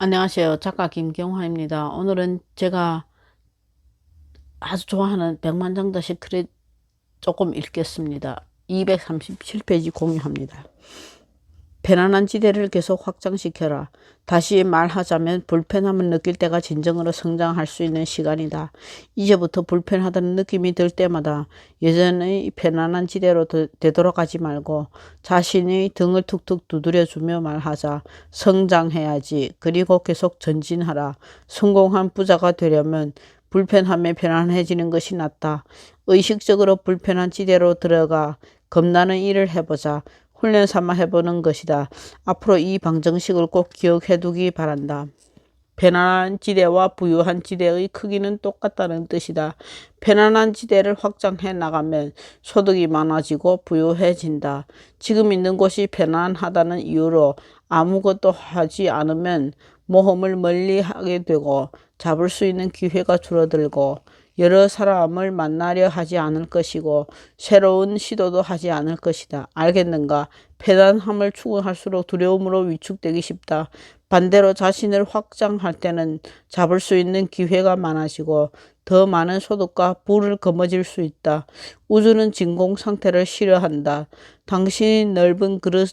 안녕하세요. 작가 김경화입니다. 오늘은 제가 아주 좋아하는 백만장자 시크릿 조금 읽겠습니다. 237페이지 공유합니다. 편안한 지대를 계속 확장시켜라. 다시 말하자면 불편함을 느낄 때가 진정으로 성장할 수 있는 시간이다. 이제부터 불편하다는 느낌이 들 때마다 예전의 편안한 지대로 되돌아가지 말고 자신의 등을 툭툭 두드려주며 말하자. 성장해야지. 그리고 계속 전진하라. 성공한 부자가 되려면 불편함에 편안해지는 것이 낫다. 의식적으로 불편한 지대로 들어가 겁나는 일을 해보자. 훈련 삼아 해보는 것이다. 앞으로 이 방정식을 꼭 기억해 두기 바란다. 편안한 지대와 부유한 지대의 크기는 똑같다는 뜻이다. 편안한 지대를 확장해 나가면 소득이 많아지고 부유해진다. 지금 있는 곳이 편안하다는 이유로 아무것도 하지 않으면 모험을 멀리 하게 되고 잡을 수 있는 기회가 줄어들고 여러 사람을 만나려 하지 않을 것이고 새로운 시도도 하지 않을 것이다. 알겠는가? 패단함을 추구할수록 두려움으로 위축되기 쉽다. 반대로 자신을 확장할 때는 잡을 수 있는 기회가 많아지고 더 많은 소득과 부를 거머쥘 수 있다. 우주는 진공 상태를 싫어한다. 당신이 넓은 그릇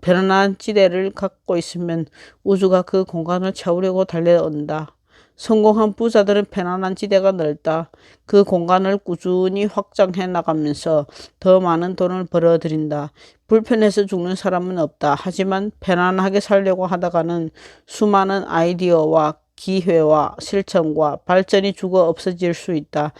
편안한 지대를 갖고 있으면 우주가 그 공간을 채우려고 달려온다. 성공한 부자들은 편안한 지대가 넓다. 그 공간을 꾸준히 확장해 나가면서 더 많은 돈을 벌어들인다. 불편해서 죽는 사람은 없다. 하지만 편안하게 살려고 하다가는 수많은 아이디어와 기회와 실천과 발전이 죽어 없어질 수 있다.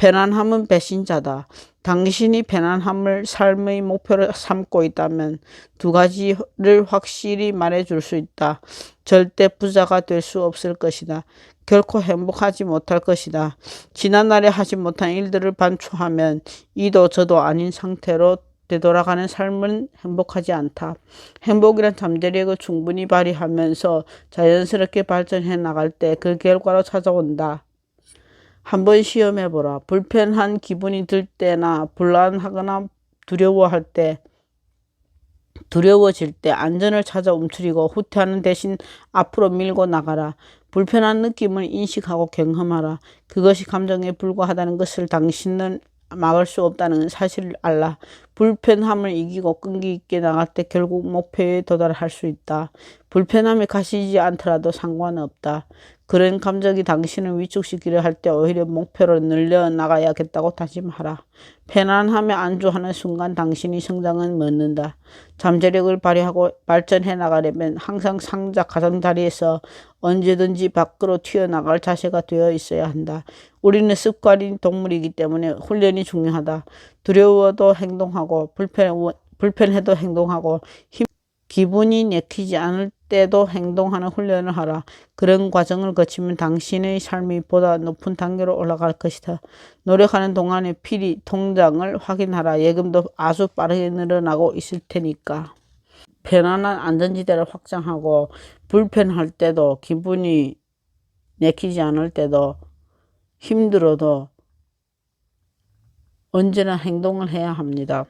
편안함은 배신자다. 당신이 편안함을 삶의 목표로 삼고 있다면 두 가지를 확실히 말해줄 수 있다. 절대 부자가 될 수 없을 것이다. 결코 행복하지 못할 것이다. 지난날에 하지 못한 일들을 반추하면 이도 저도 아닌 상태로 되돌아가는 삶은 행복하지 않다. 행복이란 잠재력을 충분히 발휘하면서 자연스럽게 발전해 나갈 때 그 결과로 찾아온다. 한번 시험해 보라. 불편한 기분이 들 때나 불안하거나 두려워할 때 두려워질 때 안전을 찾아 움츠리고 후퇴하는 대신 앞으로 밀고 나가라. 불편한 느낌을 인식하고 경험하라. 그것이 감정에 불과하다는 것을 당신은 막을 수 없다는 사실을 알라. 불편함을 이기고 끈기 있게 나갈 때 결국 목표에 도달할 수 있다. 불편함이 가시지 않더라도 상관없다. 그런 감정이 당신을 위축시키려 할 때 오히려 목표를 늘려 나가야겠다고 다짐하라. 편안함에 안주하는 순간 당신이 성장은 멎는다. 잠재력을 발휘하고 발전해 나가려면 항상 상자 가장자리에서 언제든지 밖으로 튀어나갈 자세가 되어 있어야 한다. 우리는 습관인 동물이기 때문에 훈련이 중요하다. 두려워도 행동하고 불편, 불편해도 행동하고 힘, 기분이 내키지 않을 때도 행동하는 훈련을 하라. 그런 과정을 거치면 당신의 삶이 보다 높은 단계로 올라갈 것이다. 노력하는 동안에 필히 통장을 확인하라. 예금도 아주 빠르게 늘어나고 있을 테니까. 편안한 안전지대를 확장하고 불편할 때도 기분이 내키지 않을 때도 힘들어도 언제나 행동을 해야 합니다.